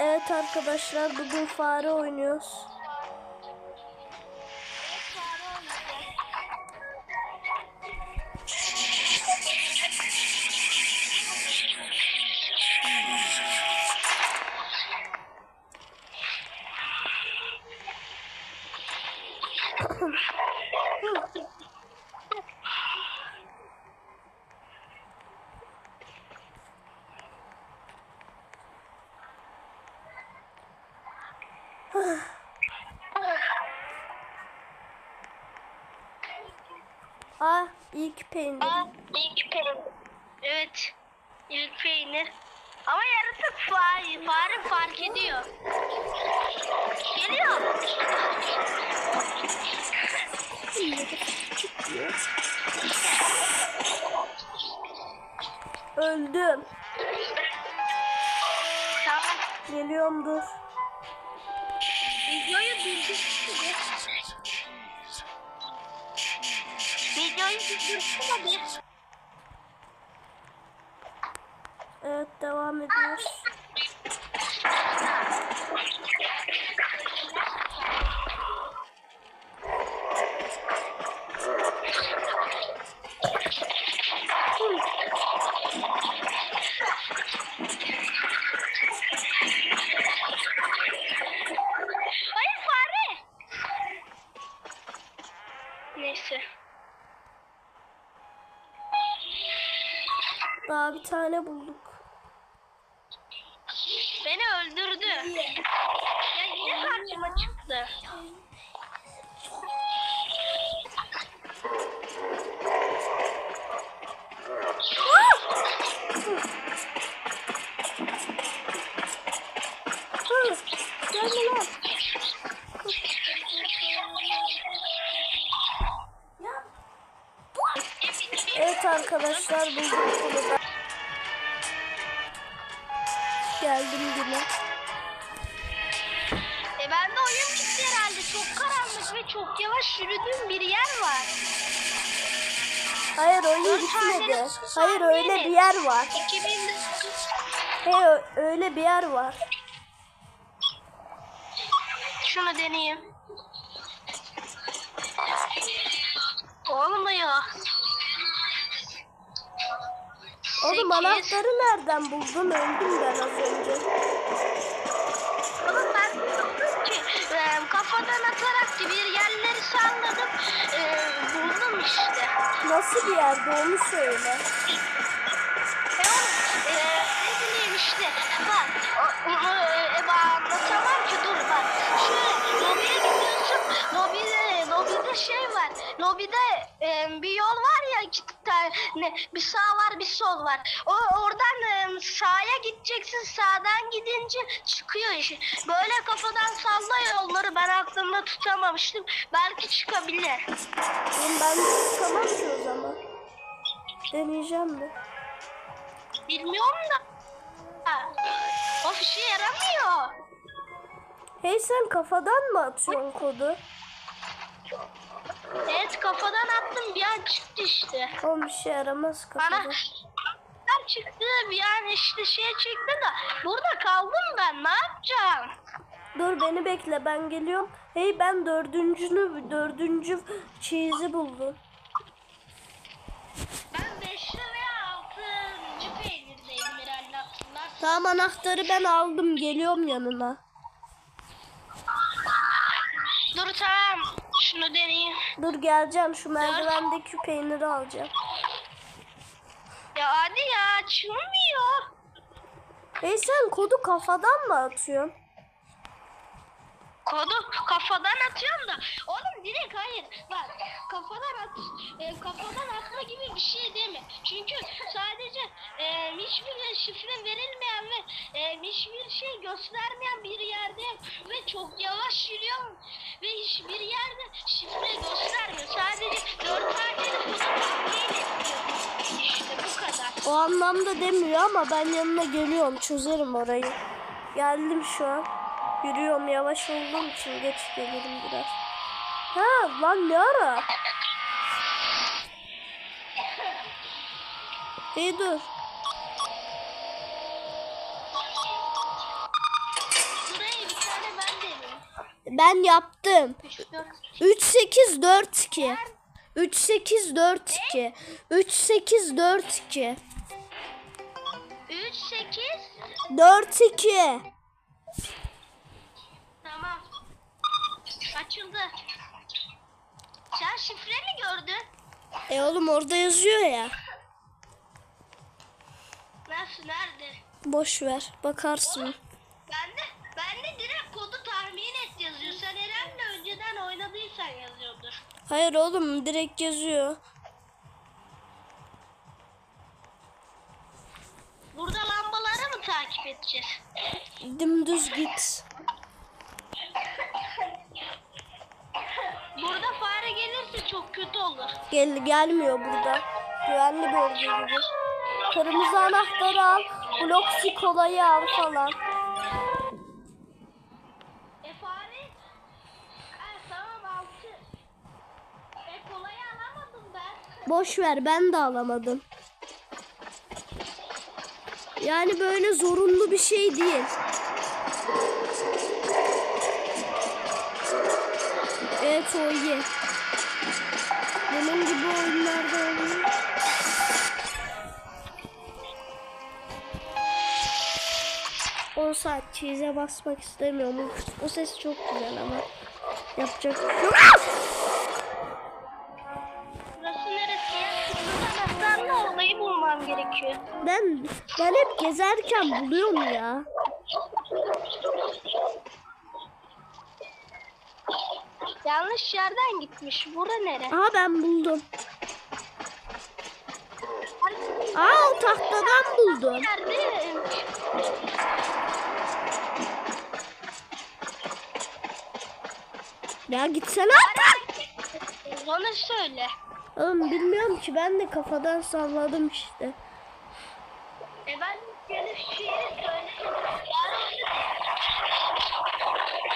Evet arkadaşlar bugün fare oynuyoruz. Öldüm. Tamam. Geliyorum dur. Videoyu bildir. Videoyu bir. Evet devam ediyoruz. Tane bulduk. Beni öldürdü. Ya yine karşıma çıktı. Evet arkadaşlar bulduk yavaş yürüdüğüm bir yer var. Hayır Dört bitmedi. tane Hayır öyle bir yer var. 2000 Hey öyle bir yer var. Şunu deneyeyim. Olmuyor. Oğlum anahtarı nereden buldun? Öldüm ben az önce. Kafadan atarak bir yerleri salladım. E, buldum işte. Nasıl bir yerde onu söyle. E oğlum e, ne bileyim işte. Bak o- onu e, anlatamam ki dur bak. Şöyle lobiye gidiyorsun. Lobide, lobide şey var. Lobide e, bir yol var ya iki tane. Bir sağ var bir sol var. O oradan e, sağa gideceksin. Sağdan gidince çıkıyor işi. Böyle kafadan salla yolları ben aklımda tutamamıştım. Belki çıkabilir. Ben de tutamam ki o zaman. Deneyeceğim de. Bilmiyorum da. Ha, O işe yaramıyor. Hey sen kafadan mı atıyorsun kodu? Kafadan attım bir an çıktı işte. Oğlum bir şey yaramaz Bana kafadan. ben çıktı bir an işte şey çıktı da burada kaldım ben ne yapacağım? Dur beni bekle ben geliyorum. Hey ben dördüncünü dördüncü cheese'i buldum. Ben 5 ve 6. peynirdeyim herhalde hatırlar. Tamam anahtarı ben aldım geliyorum yanına. Dur tamam şunu deneyeyim. Dur geleceğim şu merdivendeki peyniri alacağım. Ya hadi ya açılmıyor. Hey sen kodu kafadan mı atıyorsun? Kodu kafadan atıyorum da. Oğlum direkt hayır. At. e, kafadan atma gibi bir şey deme. Çünkü sadece e, hiçbir şifre verilmeyen ve e, hiçbir şey göstermeyen bir yerde ve çok yavaş yürüyorum ve hiçbir yerde şifre göstermiyor. Sadece dört. İşte bu kadar. O anlamda demiyor ama ben yanına geliyorum çözerim orayı. Geldim şu an. Yürüyorum yavaş olduğum için geç gelirim biraz. Ha lan ne ara? İyi dur. Ben yaptım. 3 4 3 8 4 2. 3 8 4 2. 3 8 4 2. 3 8 4 2. Tamam. Açıldı. Sen şifre mi gördün? E oğlum orada yazıyor ya. Nasıl nerede? Boş ver. Bakarsın. Ben de ben de direkt kodu tahmin et yazıyor. Sen herhalde önceden oynadıysan yazıyordur. Hayır oğlum direkt yazıyor. Burada lambaları mı takip edeceğiz? Dümdüz git. Burada fare gelirse çok kötü olur. Gel gelmiyor burada. Güvenli bölge gibi. Kırmızı anahtarı al. Bloksi kolayı al falan. E. E ben. Boş ver ben de alamadım. Yani böyle zorunlu bir şey değil. Evet o iyi. Benim gibi oyunlarda oluyor. On saat çiğze basmak istemiyorum. O ses çok güzel ama yapacak şey yok. Burası neresi ya? Burada anahtarla olayı bulmam gerekiyor. Ben ben hep gezerken buluyorum ya. Yanlış yerden gitmiş. Bura nere? Aha ben buldum. Aa o tahtadan buldum. Nerede? Ya gitsene artık. Bana söyle. Oğlum bilmiyorum ki ben de kafadan salladım işte. E ben gelip.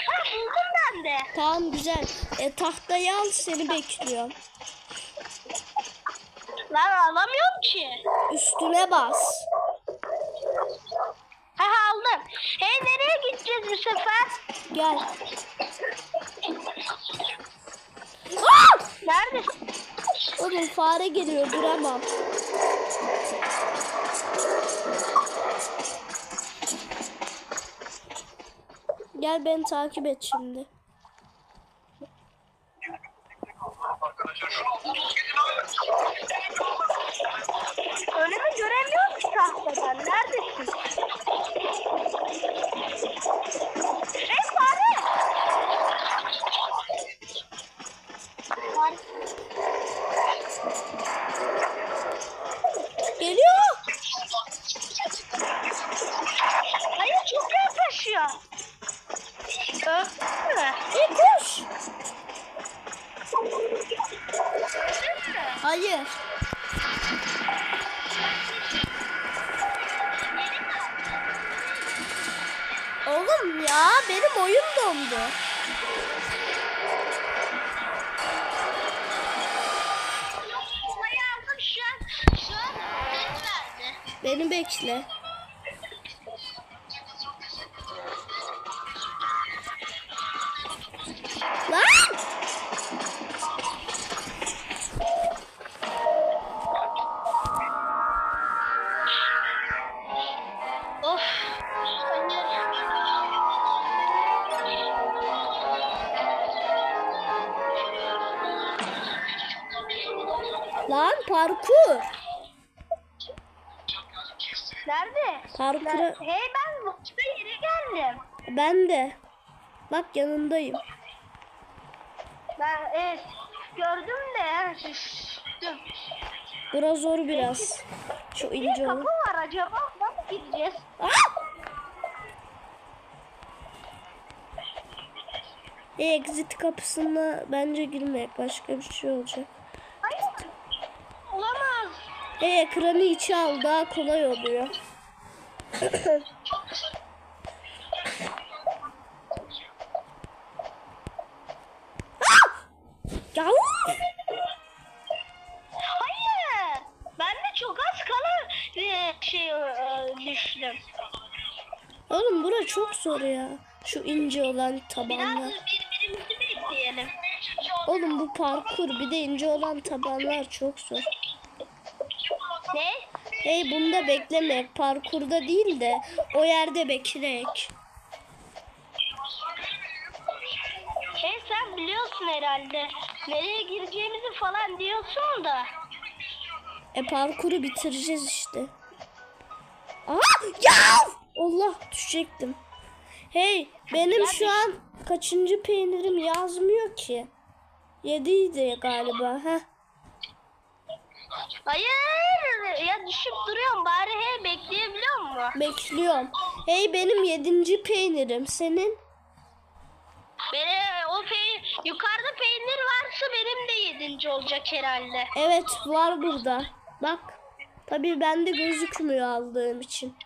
Ha buldum ben de. Tamam güzel. E, tahtayı al seni bekliyorum. Lan alamıyorum ki. Üstüne bas. Ha aldım. Hey nereye gideceğiz bu sefer? Gel. Neredesin? Oğlum fare geliyor duramam. Gel beni takip et şimdi. Önümü göremiyorum ki tahtadan. Neredesin? Beni Nerede? Parkura Hey ben başka yere geldim. ben de. Bak yanındayım. Ben evet, gördüm de düştüm. Biraz zor biraz. Şu ince kapı olan. var acaba. Nasıl gideceğiz? Aa! E, exit kapısına bence girmek başka bir şey olacak. Hayır. Olamaz. E ekranı içe al daha kolay oluyor. Uf! Hayır. Ben de çok az kala şey düştüm. Oğlum bura çok zor ya. Şu ince olan tabanlar. bekleyelim. Oğlum bu parkur bir de ince olan tabanlar çok zor. Ne? Hey bunda beklemek parkurda değil de o yerde bekleyek. Hey sen biliyorsun herhalde. Nereye gireceğimizi falan diyorsun da. E parkuru bitireceğiz işte. Aa ya! Allah düşecektim. Hey benim şu an kaçıncı peynirim yazmıyor ki. Yediydi galiba. Heh. Hayır ya düşüp duruyorum bari he bekleyebiliyor musun? Bekliyorum. Hey benim yedinci peynirim. Senin? Beni o peynir yukarıda peynir varsa benim de yedinci olacak herhalde. Evet var burada. Bak. Tabii bende gözükmüyor aldığım için.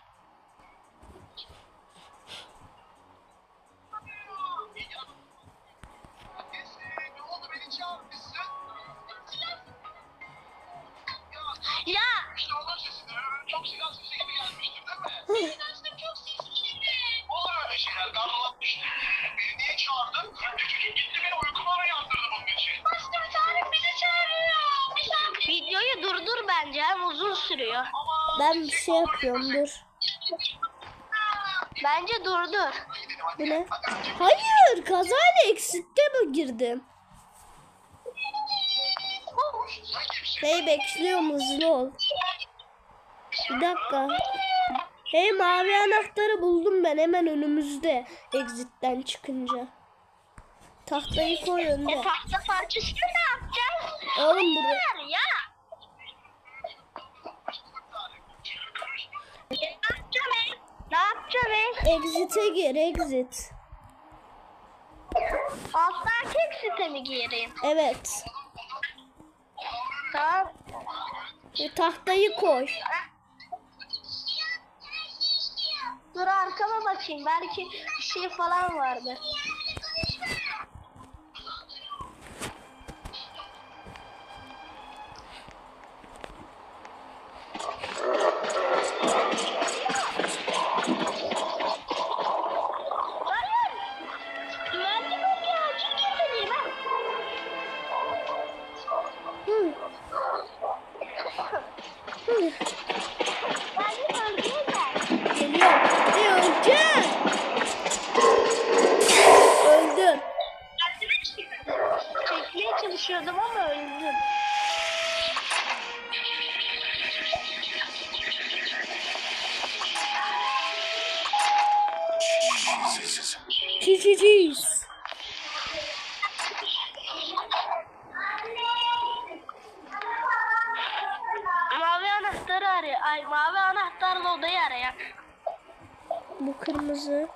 Gelmiştir değil mi? Olur öyle şeyler. Anlatmıştım. Beni niye çağırdın? Çocuk gitti beni uykulara yandırdı bunun için. Başka Tarık bizi çağırıyor. Videoyu durdur bence hem uzun sürüyor. Ben bir şey yapıyorum dur. Bence durdur. Bu ne? Hayır kazayla eksitte mi girdim? Hey bekliyorum hızlı ol. Bir dakika. Hey mavi anahtarı buldum ben hemen önümüzde. Exit'ten çıkınca. Tahtayı koy E önde. tahta parçasını ne yapacağız? Oğlum buraya. Ya. E, Ne yapacağım ben? Ne yapacağım ben? Exit'e gir exit. Alttaki eksite mi gireyim? Evet. Tamam. Bu tahtayı koy. Dur arkama bakayım. Belki bir şey falan vardır. Ay mavi anahtarla odayı arayan. Bu kırmızı.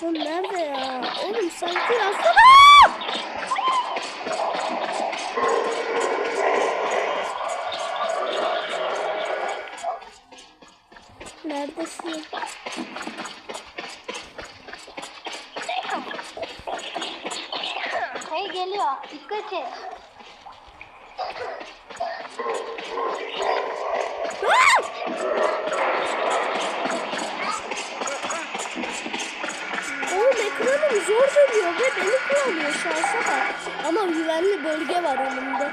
Bu nerede ya? Oğlum sanki yazsana. Neredesin? Hey geliyor. Dikkat et. Zor dönüyor ve beni kullanıyor şansa bak. Ama güvenli bölge var önümde.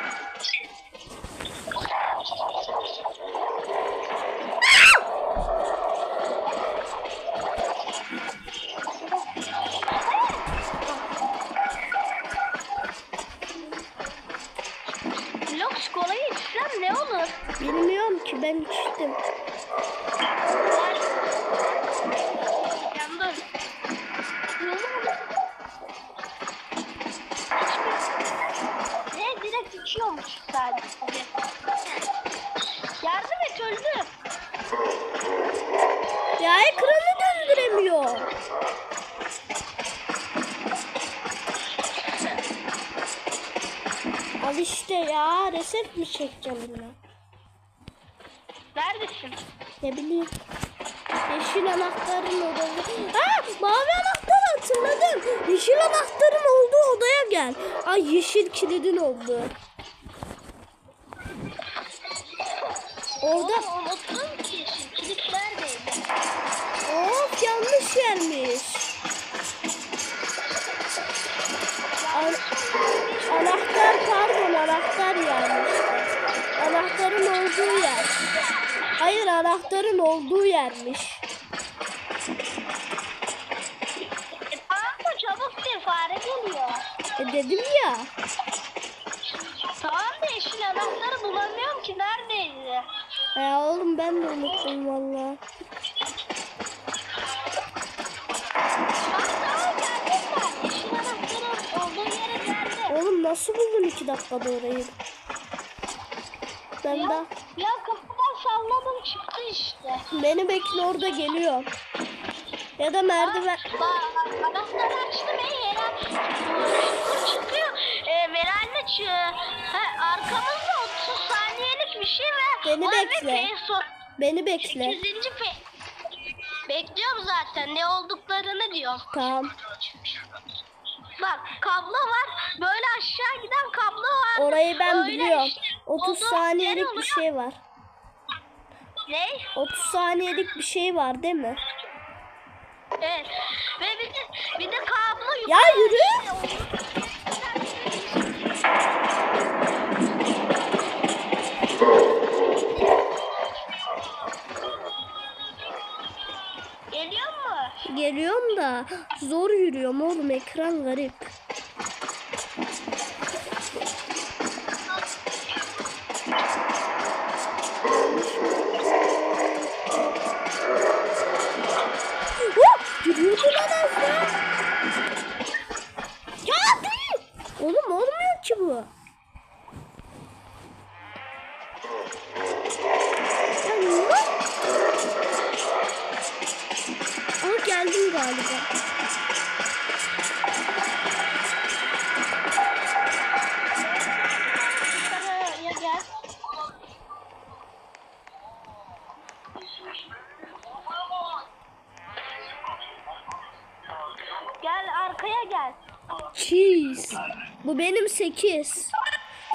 çekeceğim bunu. Neredesin? Ne bileyim. Yeşil anahtarın odası. Aa, mavi anahtar hatırladım. Yeşil anahtarın olduğu odaya gel. Ay yeşil kilidin oldu. Orada. Of yanlış yermiş. An anahtar pardon anahtar yer Hayır anahtarın olduğu yermiş. E, tamam da çabuk bir fare geliyor. E dedim ya. Tamam da yeşil anahtarı bulamıyorum ki neredeydi? Ya oğlum ben de unuttum valla. Anahtarın olduğu. Oğlum nasıl buldun iki dakikada orayı? Ben Ya, de ya kapıdan salladım çıktı işte. beni bekle orada geliyor. Ya da merdiven. Bak anahtarı açtım ey Eren. Çıkıyor. E, Meral'le çı ha, arkamızda 30 saniyelik bir şey ve Beni ve bekle. Beni bekle. 8. pe Bekliyorum zaten ne olduklarını diyorum. Tamam. Bak kablo var. Böyle aşağı giden kablo var. Orayı ben Öyle biliyorum. işte 30 oldu. saniyelik bir şey var. Ne? 30 saniyelik bir şey var değil mi? Evet. Ve bir de, bir de kablo Ya yürü. Geliyor mu? Geliyorum da zor yürüyorum oğlum ekran garip.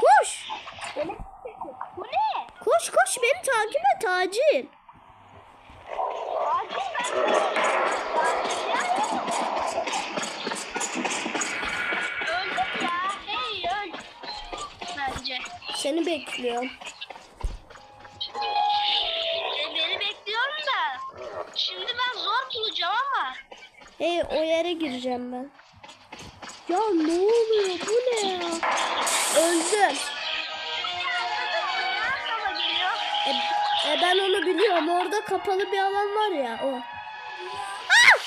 Koş. Bu ne? Koş koş beni takip et acil. Acil ben Öldüm ya. Hey öl. Bence. Seni bekliyorum. E, beni bekliyorum da. Şimdi ben zor bulacağım ama. Hey o yere gireceğim ben. Ya ne oluyor bu ne ya? Öldüm. E, e ben onu biliyorum. Orada kapalı bir alan var ya o. Ah!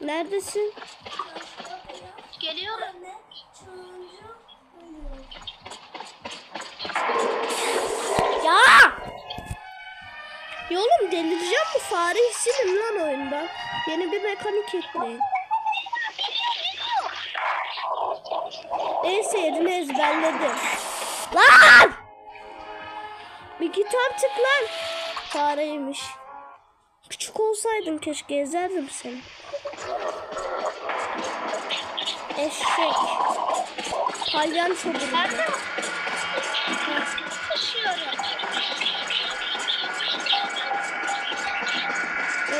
Neredesin? Geliyorum. Ya! Ya oğlum delireceğim bu fareyi silin lan oyundan. Yeni bir mekanik ekleyin. Neyse yerini ezberledim. Lan! Bir git artık lan. Fareymiş. Küçük olsaydın keşke ezerdim seni. Eşek. Palyanço Ben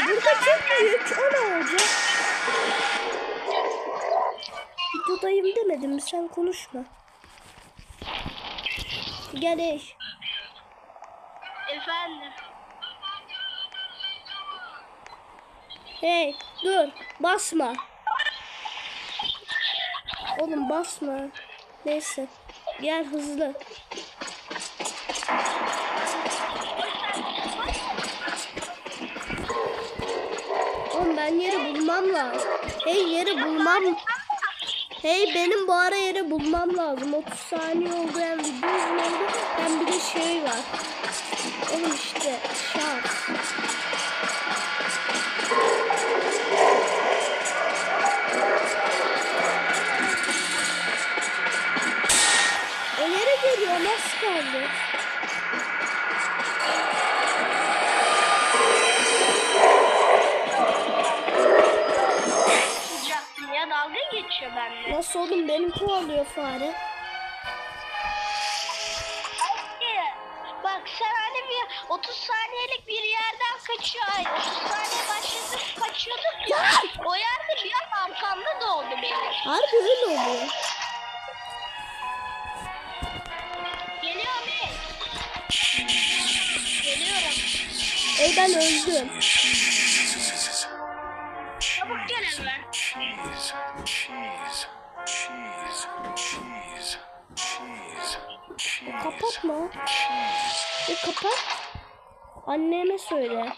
burada çok büyük. O ne olacak? Videodayım demedim mi? Sen konuşma. Gel ey. Efendim. Hey dur. Basma. Oğlum basma. Neyse. Gel hızlı. Ben yeri bulmam lazım. Hey yeri bulmam. Hey benim bu ara yeri bulmam lazım. 30 saniye oldu hem video oldu hem bir de şey var. Oğlum işte şans. Oğlum beni kovalıyor fare? Anne, Bak sen hani bir 30 saniyelik bir yerden kaçıyor. Ay 30 saniye başladık kaçıyorduk ya. o yerde bir an arkamda doğdu benim. Harbi öyle oluyor. Geliyor mu? Ey ben öldüm. Çabuk gel hemen. Cheese, cheese, cheese, cheese, cheese, cheese, Kapatma. cheese. Ya kapat. Anneme söyle.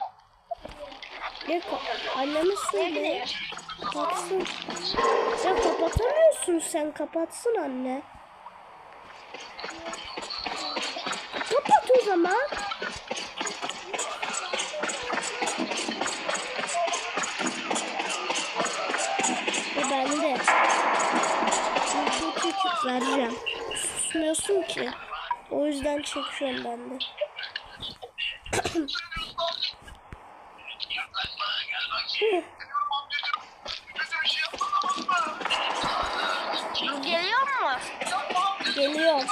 Ka- anneme söyle. Kapatsın. Ya kapatamıyorsun sen. Kapatsın anne. Kapat o zaman. Susmuyorsun ki. O yüzden çekiyorum ben de. Geliyor mu? Geliyorum.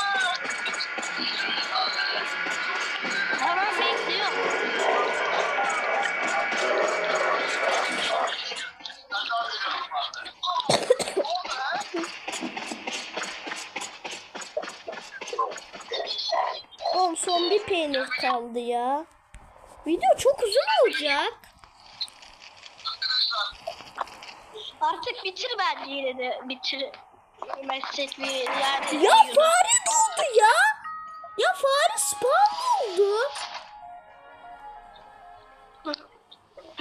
Son bir peynir kaldı ya. Video çok uzun olacak. Artık bitir bence yine de bitir. Meslek bir yerde. Ya fare doldu ya. Ya fare spawn oldu.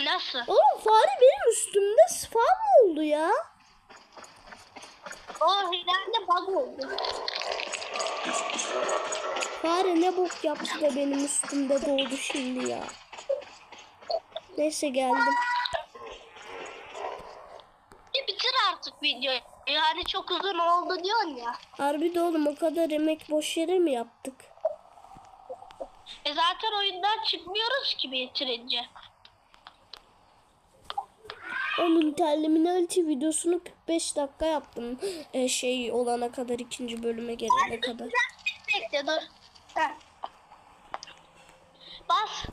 Nasıl? Oğlum fare benim üstümde spawn oldu ya. O ileride bug oldu. Fare ne bok yaptı da benim üstümde doğdu şimdi ya. Neyse geldim. E, bitir artık videoyu. Yani çok uzun oldu diyorsun ya. Harbi de oğlum o kadar emek boş yere mi yaptık? E zaten oyundan çıkmıyoruz ki bitirince. Onun Terminality videosunu 45 dakika yaptım. E, şey olana kadar ikinci bölüme gelene kadar. Bekle dur. Heh. Bas.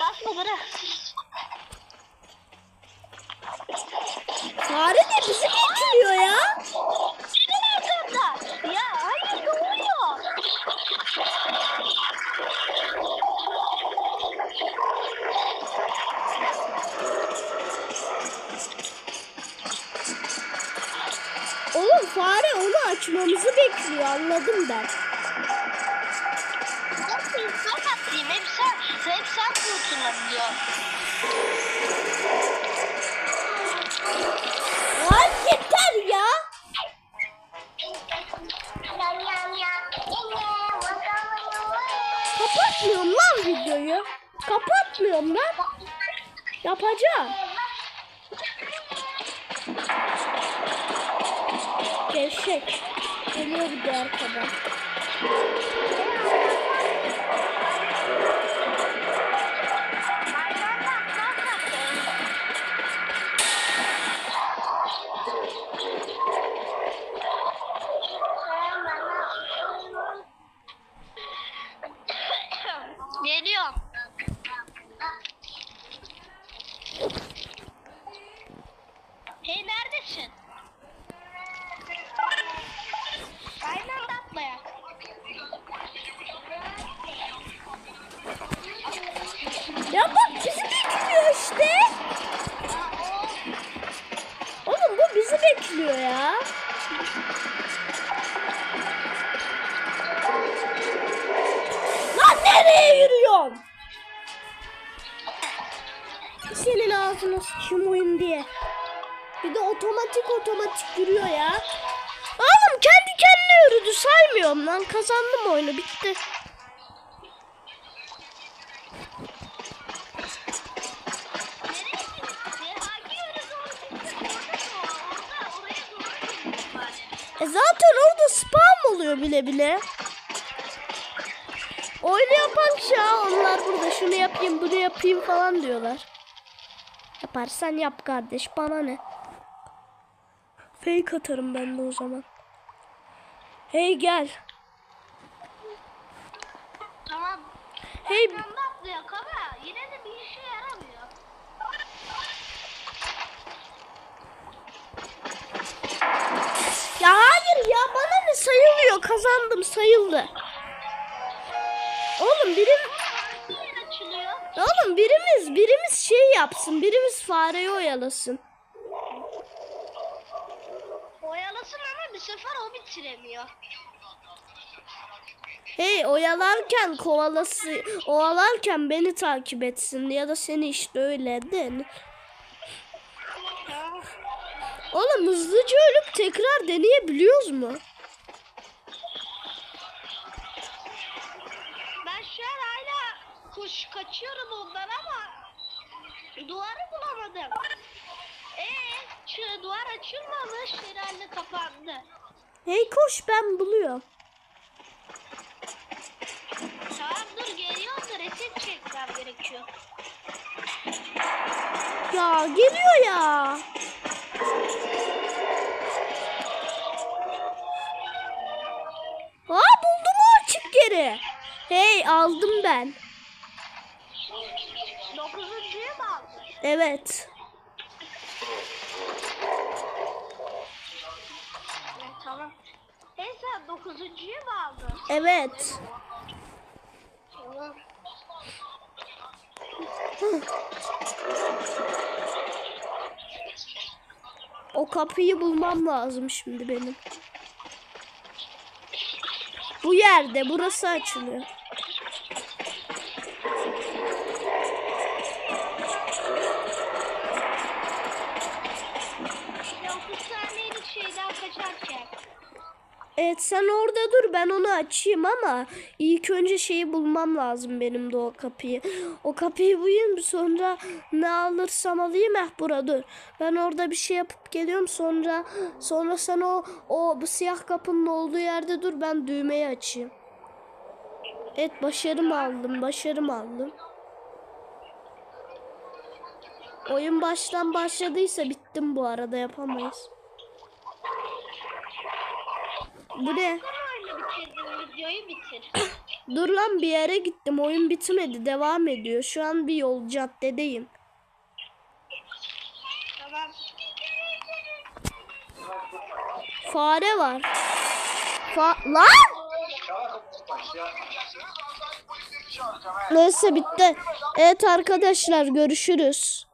Basma bırak. Fare de bizi bekliyor anladım ben. Bir de otomatik otomatik yürüyor ya. Oğlum kendi kendine yürüdü saymıyorum lan. Kazandım oyunu bitti. E zaten orada spam oluyor bile bile. Oyunu yapan kişi ha onlar burada şunu yapayım bunu yapayım falan diyorlar. Yaparsan yap kardeş bana ne. Fake atarım ben de o zaman. Hey gel. Tamam. Hey yine de bir işe yaramıyor. ya hayır ya bana ne sayılıyor kazandım sayıldı. Oğlum benim Oğlum birimiz birimiz şey yapsın. Birimiz fareyi. Oyalasın ama bir sefer o bitiremiyor. Hey oyalarken kovalası oyalarken beni takip etsin ya da seni işte öyle de. Oğlum hızlıca ölüp tekrar deneyebiliyoruz mu? Ben şu an hala kuş kaçıyorum ondan ama duvarı bulamadım. Ee, şu duvar açılmamış herhalde kapandı. Hey koş ben buluyorum. Tamam dur geliyorum da reset çekmem gerekiyor. Ya geliyor ya. Aa buldum açık yeri. Hey aldım ben. Dokuzuncuyu mu aldın? Evet, tamam. Hey sen dokuzuncuyu mu aldın? Evet. O kapıyı bulmam lazım şimdi benim. Bu yerde burası açılıyor. Sen orada dur ben onu açayım ama ilk önce şeyi bulmam lazım benim de o kapıyı. O kapıyı bulayım sonra ne alırsam alayım eh bura dur. Ben orada bir şey yapıp geliyorum sonra sonra sen o o bu siyah kapının olduğu yerde dur ben düğmeyi açayım. Evet başarım aldım başarım aldım. Oyun baştan başladıysa bittim bu arada yapamayız. Bu ne? Videoyu bitir. Dur lan bir yere gittim. Oyun bitmedi. Devam ediyor. Şu an bir yol caddedeyim. tamam. Fare var. Fa lan! Neyse bitti. Evet arkadaşlar görüşürüz.